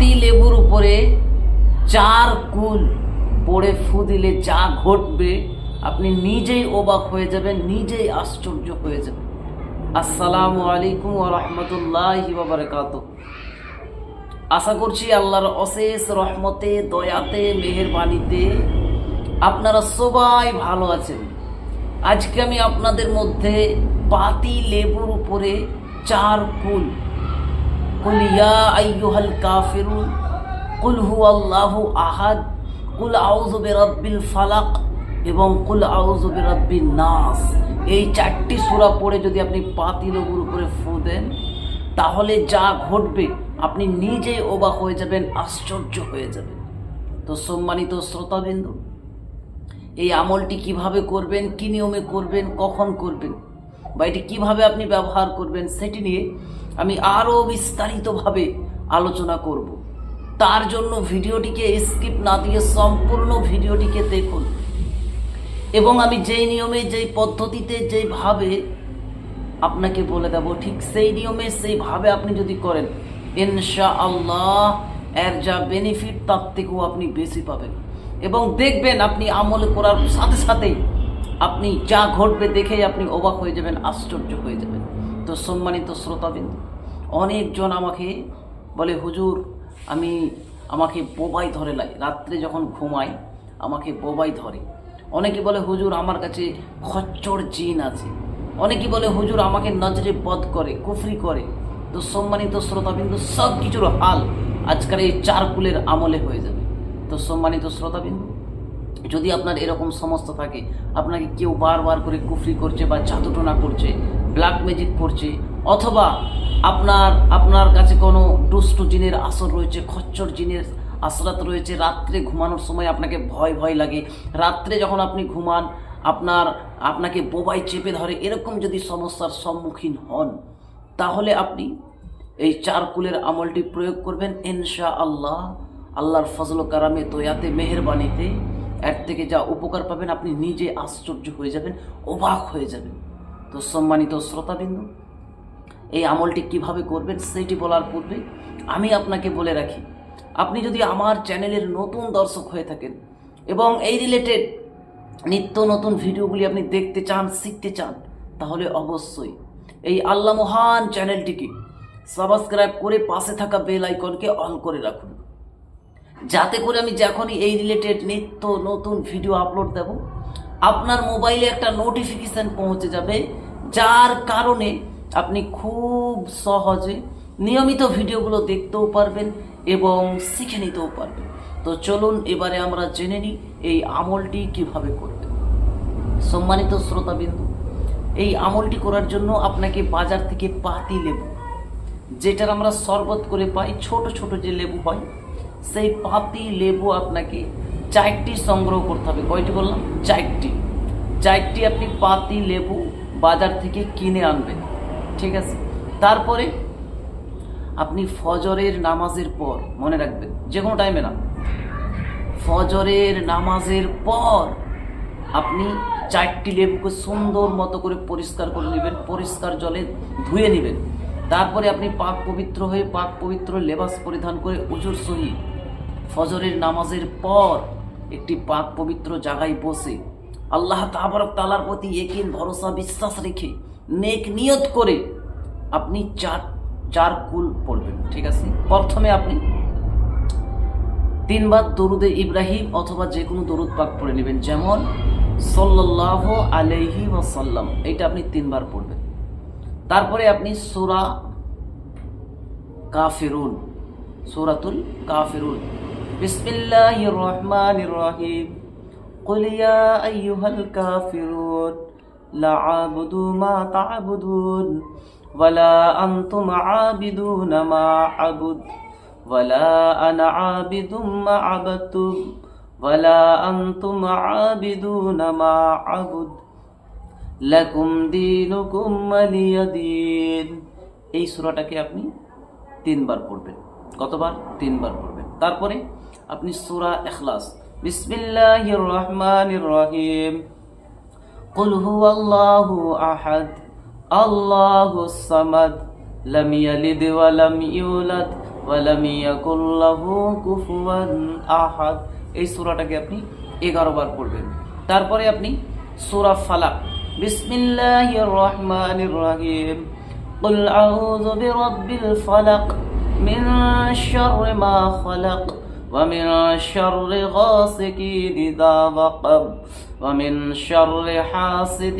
পাতি লেবুর উপরে চার কুল পড়ে ফু দিলে যা ঘটবে, আপনি নিজেই অবাক হয়ে যাবেন, নিজেই আশ্চর্য হয়ে যাবেন। আসসালামু আলাইকুম রাহমাতুল্লাহি ওয়া বারাকাতুহু। আশা করছি আল্লাহর অশেষ রহমতে, দয়াতে, মেহেরবানিতে আপনারা সবাই ভালো আছেন। আজকে আমি আপনাদের মধ্যে পাতি লেবুর উপরে চার কুল কুল ইয়া আইয়ুহাল কাফিরুন কুল হু আল্লাহু আহাদ কুল আউযু বিরাব্বিল ফালাক এবং কুল আউযু বিরাব্বিন নাস এই চারটি সূরা পড়ে যদি আপনি পাতি লেবুর উপরে ফু দেন, তাহলে যা ঘটবে, আপনি নিজেই অবাক হয়ে যাবেন, আশ্চর্য হয়ে যাবেন। তো সম্মানিত শ্রোতাবিন্দু, এই আমলটি কীভাবে করবেন, কি নিয়মে করবেন, কখন করবেন? বা এটি কীভাবে আপনি ব্যবহার করবেন সেটি নিয়ে আমি আরও বিস্তারিতভাবে আলোচনা করব। তার জন্য ভিডিওটিকে স্কিপ না দিয়ে সম্পূর্ণ ভিডিওটিকে দেখুন। এবং আমি যেই নিয়মে, যেই পদ্ধতিতে, যেইভাবে আপনাকে বলে দেব, ঠিক সেই নিয়মে, সেইভাবে আপনি যদি করেন ইনশা আল্লাহ এর যা বেনিফিট তার থেকেও আপনি বেশি পাবেন। এবং দেখবেন আপনি আমল করার সাথে সাথেই আপনি যা ঘটবে দেখেই আপনি অবাক হয়ে যাবেন, আশ্চর্য হয়ে যাবেন। তো সম্মানিত শ্রোতাবিন্দু, অনেকজন আমাকে বলে, হুজুর, আমি আমাকে বোবাই ধরে লাই। রাত্রে যখন ঘুমাই, আমাকে বোবাই ধরে। অনেকে বলে, হুজুর, আমার কাছে খচ্চর জিন আছে। অনেকে বলে, হুজুর, আমাকে নজরে বধ করে, কুফরি করে। তো সম্মানিত শ্রোতাবিন্দু সব কিছুর হাল আজকাল এই চার কুলের আমলে হয়ে যাবে। তো সম্মানিত শ্রোতাবিন্দু যদি আপনার এরকম সমস্যা থাকে, আপনাকে কেউ বারবার করে কুফরি করছে বা জাদুটোনা করছে ব্ল্যাক ম্যাজিক করছে, অথবা আপনার আপনার কাছে কোনো দুষ্টু জিনের আসর রয়েছে, খচ্চর জিনের আসরাত রয়েছে, রাত্রে ঘুমানোর সময় আপনাকে ভয় ভয় লাগে, রাত্রে যখন আপনি ঘুমান, আপনার, আপনাকে বোবাই চেপে ধরে, এরকম যদি সমস্যার সম্মুখীন হন, তাহলে আপনি এই চার কুলের আমলটি প্রয়োগ করবেন ইনশা আল্লাহ আল্লাহর ফজল কারামে তোয়াতে মেহরবানিতে এর থেকে যা উপকার পাবেন আপনি নিজে আশ্চর্য হয়ে যাবেন, অবাক হয়ে যাবেন। তো সম্মানিত শ্রোতাবিন্দু, এই আমলটি কীভাবে করবেন সেটি বলার পূর্বে আমি আপনাকে বলে রাখি, আপনি যদি আমার চ্যানেলের নতুন দর্শক হয়ে থাকেন এবং এই রিলেটেড নিত্য নতুন ভিডিওগুলি আপনি দেখতে চান, শিখতে চান, তাহলে অবশ্যই এই আল্লাহ মহান চ্যানেলটিকে সাবস্ক্রাইব করে পাশে থাকা বেল আইকনকে অন করে রাখুন। যাতে করে আমি যখনই এই রিলেটেড নিত্য নতুন ভিডিও আপলোড দেব, আপনার মোবাইলে একটা নোটিফিকেশান পৌঁছে যাবে, যার কারণে আপনি খুব সহজে নিয়মিত ভিডিওগুলো দেখতেও পারবেন এবং শিখে নিতেও পারবেন। তো চলুন এবারে আমরা জেনে নিই এই আমলটি কীভাবে করবেন সম্মানিত শ্রোতাবিন্দু, এই আমলটি করার জন্য আপনাকে বাজার থেকে পাতি লেবু, যেটার আমরা শরবত করে পাই, ছোট ছোট যে লেবু হয় সেই পাতি লেবু আপনাকে চারটি সংগ্রহ করতে হবে। কয়টি বললাম? চারটি। চারটি আপনি পাতি লেবু বাজার থেকে কিনে আনবেন। ঠিক আছে? তারপরে আপনি ফজরের নামাজের পর, মনে রাখবেন যে কোনো টাইমে না, ফজরের নামাজের পর আপনি চারটি লেবুকে সুন্দর মতো করে পরিষ্কার করে নেবেন, পরিষ্কার জলে ধুয়ে নেবেন। তারপরে আপনি পাক পবিত্র হয়ে পাক পবিত্র লেবাস পরিধান করে উজুর সহিত ফজরের নামাজের পর একটি পাক পবিত্র জায়গায় বসে আল্লাহ তাবারক তালার প্রতি একিন ভরসা, বিশ্বাস রেখে নেক নিয়ত করে আপনি চার চার কুল পড়বেন, ঠিক আছে? প্রথমে আপনি তিনবার দরুদে ইব্রাহিম অথবা যে কোনো দরুদ পাক পড়ে নেবেন, যেমন সল্লাহ আলাইহি ওয়াসাল্লাম, এটা আপনি তিনবার পড়বেন। তারপরে আপনি সোরা কাফিরুন, সুরাতুল কাফিরুন বিসমিল্লাহির রহমানির রহিম قل يا أيها الكافرون لا أعبد ما تعبدون ولا أنتم عابدون ما أعبد ولا أنا عابد ما عبدتم ولا أنتم عابدون ما أعبد লাকুম দিনুকুম ওয়ালিয়াদিন এই সূরাটাকে আপনি তিনবার পড়বেন কতবার তিনবার পড়বেন তারপরে আপনি সূরা ইখলাস বিসমিল্লাহির রহমানির রহিম قل هو الله أحد الله الصمد لم يلد ولم يولد ওয়ালাম ইয়াকুল লাহু কুফুয়ান আহাদ এই সূরাটাকে আপনি 11 বার পড়বেন তারপরে আপনি সূরা ফালাক বিসমিল্লাহির রহমানির রহিম قل أعوذ برب الفلق من شر ما خلق ومن شر غاسق إذا وقب ومن شر حاسد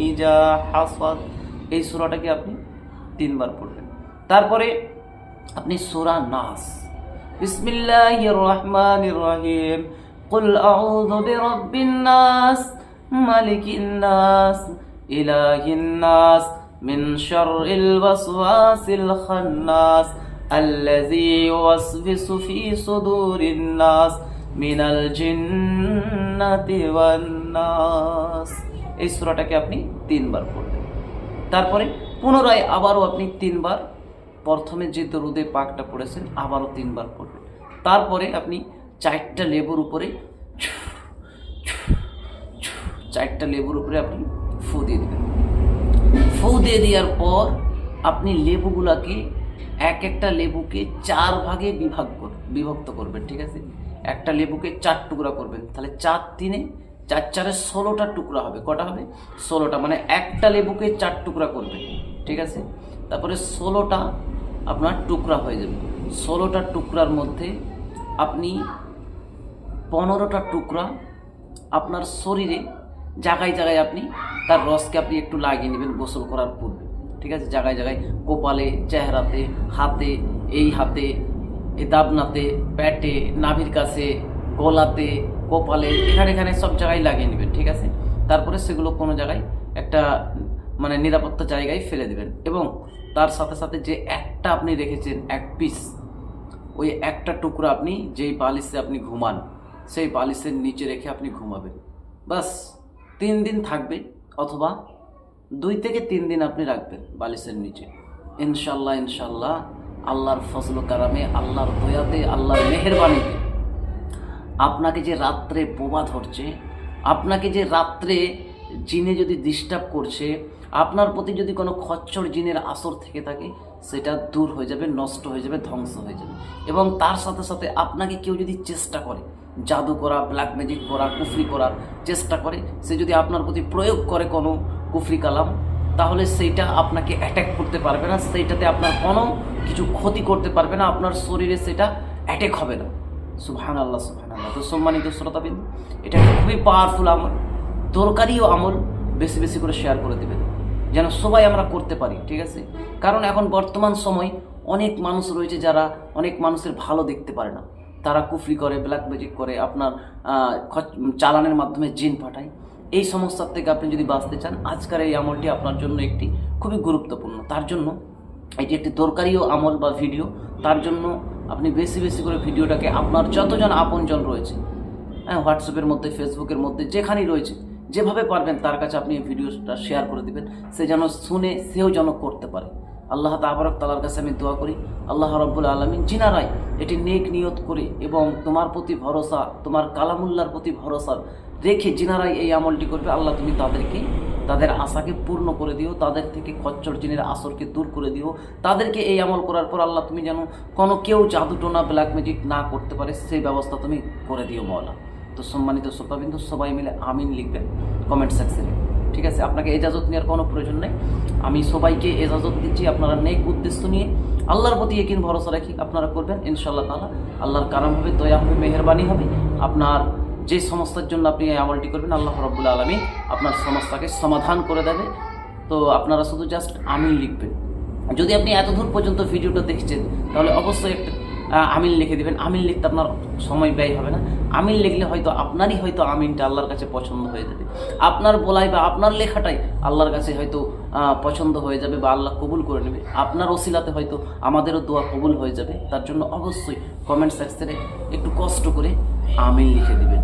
إذا حصد এই সূরাটাকে আপনি তিনবার পড়বেন তারপরে আপনি সূরা নাস বিসমিল্লাহির রহমানির রহিম قل أعوذ برب الناس ملك الناس إله الناس من شر الوسواس الخناس الذي يوسوس في صدور الناس من الجنة والناس এই সূরাটাকে আপনি তিনবার পড়বেন তারপরে পুনরায় আবারও আপনি তিনবার প্রথমে যে দরুদে পাকটা পড়েছেন আবারও তিনবার পড়বেন তারপরে আপনি চারটা লেবুর উপরে চারটা লেবুর উপরে আপনি ফু দিয়ে দেবেন ফু দিয়ে দেওয়ার পর আপনি লেবুগুলাকে এক একটা লেবুকে চার ভাগে বিভাগ কর বিভক্ত করবেন, ঠিক আছে? একটা লেবুকে চার টুকরা করবেন, তাহলে চার তিনে, চার চারে ষোলোটা টুকরা হবে, কটা হবে? ষোলোটা মানে একটা লেবুকে চার টুকরা করবেন, ঠিক আছে? তারপরে ষোলোটা আপনার টুকরা হয়ে যাবে। ষোলোটা টুকরার মধ্যে আপনি পনেরোটা টুকরা আপনার শরীরে জায়গায় জায়গায় আপনি তার রসকে আপনি একটু লাগিয়ে নেবেন গোসল করার পূর্বে। ঠিক আছে? জায়গায় জায়গায় কপালে, চেহারাতে, হাতে, এই হাতে দাবনাতে, প্যাটে, নাভির কাছে, গলাতে, কপালে, এখানে এখানে সব জায়গায় লাগিয়ে নেবেন, ঠিক আছে? তারপরে সেগুলো কোনো জায়গায় একটা মানে নিরাপত্তা জায়গায় ফেলে দেবেন। এবং তার সাথে সাথে যে একটা আপনি রেখেছেন, এক পিস ওই একটা টুকরো আপনি যেই বালিশে আপনি ঘুমান, সেই বালিশের নিচে রেখে আপনি ঘুমাবেন। বাস, তিন দিন থাকবে, অথবা দুই থেকে তিন দিন আপনি রাখবেন বালিশের নিচে। ইনশাল্লাহ ইনশাল্লাহ আল্লাহর ফজল কারামে, আল্লাহর দয়াতে, আল্লাহর মেহেরবানিতে আপনাকে যে রাত্রে বোবা ধরছে আপনাকে যে রাত্রে জিনে যদি ডিস্টার্ব করছে, আপনার প্রতি যদি কোনো খচ্চর জিনের আসর থেকে থাকে, সেটা দূর হয়ে যাবে, নষ্ট হয়ে যাবে, ধ্বংস হয়ে যাবে। এবং তার সাথে সাথে আপনাকে কেউ যদি চেষ্টা করে, জাদু করা ব্ল্যাক ম্যাজিক করা, কুফরি করার চেষ্টা করে, সে যদি আপনার প্রতি প্রয়োগ করে কোনো কুফরি কালাম, তাহলে সেইটা আপনাকে অ্যাটাক করতে পারবে না, সেইটাতে আপনার কোনো কিছু ক্ষতি করতে পারবে না, আপনার শরীরে সেটা অ্যাটাক হবে না। সুবহান আল্লাহ সুবহান আল্লাহ তো সম্মানিত শ্রোতাবিন্দু এটা একটা খুবই পাওয়ারফুল আমল, দরকারিও আমল, বেশি বেশি করে শেয়ার করে দেবেন। যেন সবাই আমরা করতে পারি, ঠিক আছে? কারণ এখন বর্তমান সময় অনেক মানুষ রয়েছে যারা অনেক মানুষের ভালো দেখতে পারে না। তারা কুফরি করে ব্ল্যাক ম্যাজিক করে, আপনার চালানের মাধ্যমে জিন পাঠায়। এই সমস্যার থেকে আপনি যদি বাঁচতে চান, আজকের এই আমলটি আপনার জন্য একটি খুবই গুরুত্বপূর্ণ। তার জন্য এটি একটি দরকারিও আমল বা ভিডিও। তার জন্য আপনি বেশি বেশি করে ভিডিওটাকে আপনার যতজন আপনজন রয়েছে হ্যাঁ হোয়াটসঅ্যাপের মধ্যে ফেসবুকের মধ্যে, যেখানেই রয়েছে, যেভাবে পারবেন তার কাছে আপনি এই ভিডিওটা শেয়ার করে দিবেন। সে যেন শুনে, সেও যেন করতে পারে। আল্লাহ তাবারক তালার কাছে আমি দোয়া করি, আল্লাহ রব্বুল আলমিন জিনারাই এটি নেক নিয়ত করে এবং তোমার প্রতি ভরসা, তোমার কালামুল্লার প্রতি ভরসা রেখে জিনারাই এই আমলটি করবে, আল্লাহ তুমি তাদেরকে, তাদের আশাকে পূর্ণ করে দিও, তাদের থেকে খচ্চর জিনের আসরকে দূর করে দিও। তাদেরকে এই আমল করার পর আল্লাহ তুমি যেন কোনো কেউ জাদুটোনা ব্ল্যাক ম্যাজিক না করতে পারে, সেই ব্যবস্থা তুমি করে দিও মৌলা তো সম্মানিত শ্রোতাবিন্দু, সবাই মিলে আমিন লিখবেন কমেন্ট সেকশনে ঠিক আছে, আপনাকে এজাজত নেওয়ার কোনো প্রয়োজন নেই। আমি সবাইকে এজাজত দিচ্ছি, আপনারা নেক উদ্দেশ্য নিয়ে। আল্লাহর প্রতি একিন ভরসা রাখি আপনারা করবেন ইনশাল্লাহ তাআলা। আল্লাহর কারাম হবে, দয়া হবে, মেহরবানি হবে। আপনার যে সমস্যার জন্য আপনি এই আমলটি করবেন, আল্লাহ রব্বুল আলমী আপনার সমস্যাকে সমাধান করে দেবে। তো আপনারা শুধু জাস্ট আমিন লিখবেন। যদি আপনি এত দূর পর্যন্ত ভিডিওটা দেখছেন, তাহলে অবশ্যই একটা আমিন লিখে দিবেন। আমিন লিখতে আপনার সময় ব্যয় হবে না। আমিন লিখলে হয়তো আপনারই হয়তো আমিনটা আল্লাহর কাছে পছন্দ হয়ে যাবে। আপনার বলাই বা আপনার লেখাটাই আল্লাহর কাছে হয়তো পছন্দ হয়ে যাবে বা আল্লাহ কবুল করে নেবে। আপনার ওসিলাতে হয়তো আমাদেরও দোয়া কবুল হয়ে যাবে। তার জন্য অবশ্যই কমেন্ট সেকশনে একটু কষ্ট করে আমিন লিখে দিবেন।